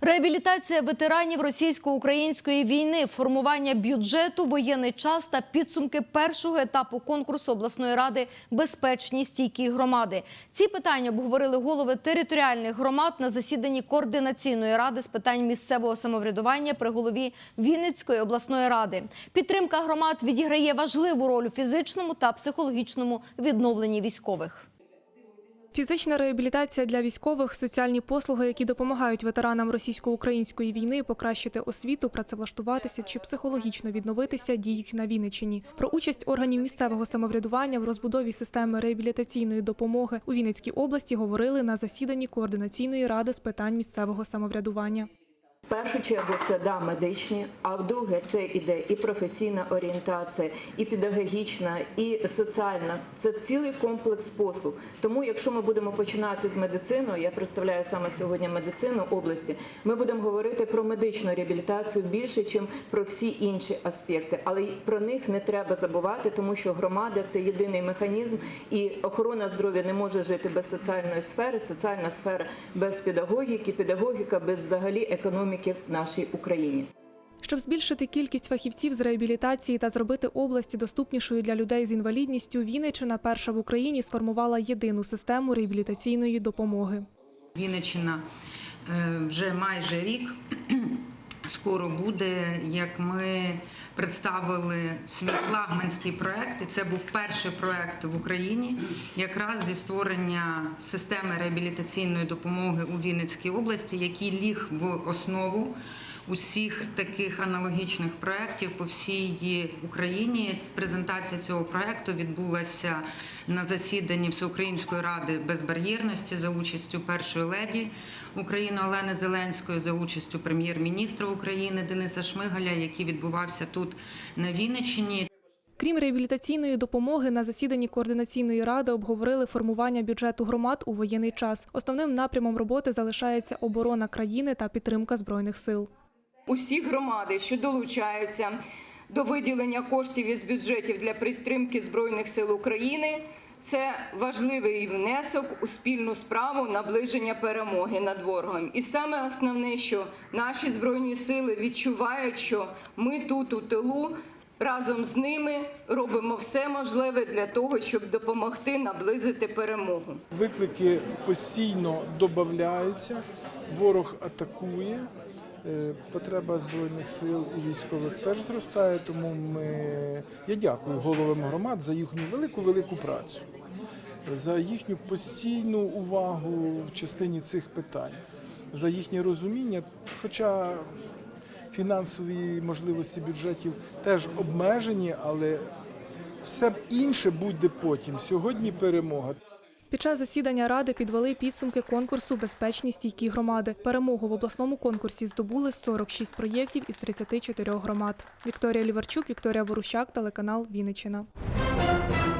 Реабілітація ветеранів російсько-української війни, формування бюджету, воєнний час та підсумки першого етапу конкурсу обласної ради безпечні стійкі громади. Ці питання обговорили голови територіальних громад на засіданні координаційної ради з питань місцевого самоврядування при голові Вінницької обласної ради. Підтримка громад відіграє важливу роль у фізичному та психологічному відновленні військових. Фізична реабілітація для військових, соціальні послуги, які допомагають ветеранам російсько-української війни покращити освіту, працевлаштуватися чи психологічно відновитися, діють на Вінниччині. Про участь органів місцевого самоврядування в розбудові системи реабілітаційної допомоги у Вінницькій області говорили на засіданні координаційної ради з питань місцевого самоврядування. Першу чергу це да медичні, а вдруге це іде і професійна орієнтація, і педагогічна, і соціальна. Це цілий комплекс послуг. Тому, якщо ми будемо починати з медициною, я представляю саме сьогодні медицину області. Ми будемо говорити про медичну реабілітацію більше, ніж про всі інші аспекти. Але про них не треба забувати, тому що громада це єдиний механізм, і охорона здоров'я не може жити без соціальної сфери, соціальна сфера без педагогіки, педагогіка без взагалі економіки в нашій Україні. Щоб збільшити кількість фахівців з реабілітації та зробити області доступнішою для людей з інвалідністю, Вінниччина перша в Україні сформувала єдину систему реабілітаційної допомоги. Вінниччина е, вже майже рік скоро буде, як ми представили свій флагманський проект. І це був перший проект в Україні, якраз зі створення системи реабілітаційної допомоги у Вінницькій області, який ліг в основу усіх таких аналогічних проєктів по всій Україні. Презентація цього проєкту відбулася на засіданні Всеукраїнської ради безбар'єрності за участю першої леді України Олени Зеленської, за участю прем'єр-міністра України Дениса Шмигаля, який відбувався тут на Вінниччині. Крім реабілітаційної допомоги, на засіданні координаційної ради обговорили формування бюджету громад у воєнний час. Основним напрямом роботи залишається оборона країни та підтримка збройних сил. Усі громади, що долучаються до виділення коштів із бюджетів для підтримки Збройних сил України. Це важливий внесок у спільну справу наближення перемоги над ворогом. І саме основне, що наші збройні сили відчувають, що ми тут у тилу разом з ними робимо все можливе для того, щоб допомогти наблизити перемогу. Виклики постійно додаються, ворог атакує. Е, Потреба збройних сил і військових теж зростає, тому ми я дякую головам громад за їхню велику велику працю, за їхню постійну увагу в частині цих питань, за їхнє розуміння. Хоча фінансові можливості бюджетів теж обмежені, але все інше буде потім. Сьогодні перемога. Під час засідання ради підвели підсумки конкурсу Безпечні стійкі громади. Перемогу в обласному конкурсі здобули 46 проєктів із 34 громад. Вікторія Ліварчук, Вікторія Ворущак, телеканал Вінниччина.